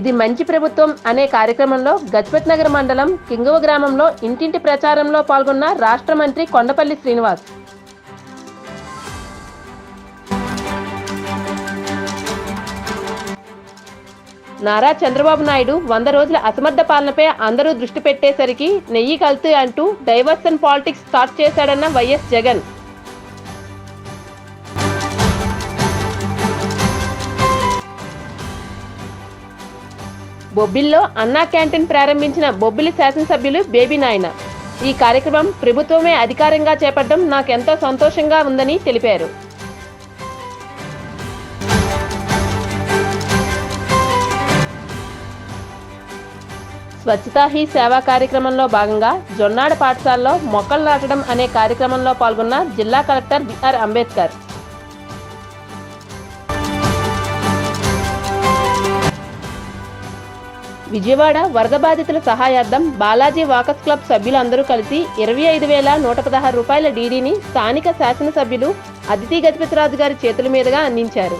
ఇది మంచి ప్రభుత్వం అనే కార్యక్రమంలో గజపతి నగర్ మండలం కింగవ గ్రామంలో ఇంటింటి ప్రచారంలో పాల్గొన్న రాష్ట్ర మంత్రి కొండపల్లి శ్రీనివాస్. నారా చంద్రబాబు నాయుడు వంద రోజుల అసమర్థ పాలనపై అందరూ దృష్టి పెట్టేసరికి నెయ్యి కల్తీ అంటూ డైవర్సన్ పాలిటిక్స్ స్టార్ట్ చేశాడన్న వైఎస్ జగన్. బొబ్బిల్లో అన్నా క్యాంటీన్ ప్రారంభించిన బొబ్బిలి శాసనసభ్యులు బేబీ నాయన. ఈ కార్యక్రమం ప్రభుత్వమే అధికారంగా చేపట్టడం నాకెంతో సంతోషంగా ఉందని తెలిపారు. స్వచ్ఛతా హీ సేవా కార్యక్రమంలో భాగంగా జొన్నాడ పాఠశాలలో మొక్కలు నాటడం అనే కార్యక్రమంలో పాల్గొన్న జిల్లా కలెక్టర్ బిఆర్ అంబేద్కర్. విజయవాడ వరద బాధితుల సహాయార్థం బాలాజీ వాకస్ క్లబ్ సభ్యులందరూ కలిసి ఇరవై ఐదు వేల నూట పదహారు రూపాయల డీడీని స్థానిక శాసనసభ్యులు అదితి గజపతిరాజు గారి చేతుల మీదుగా అందించారు.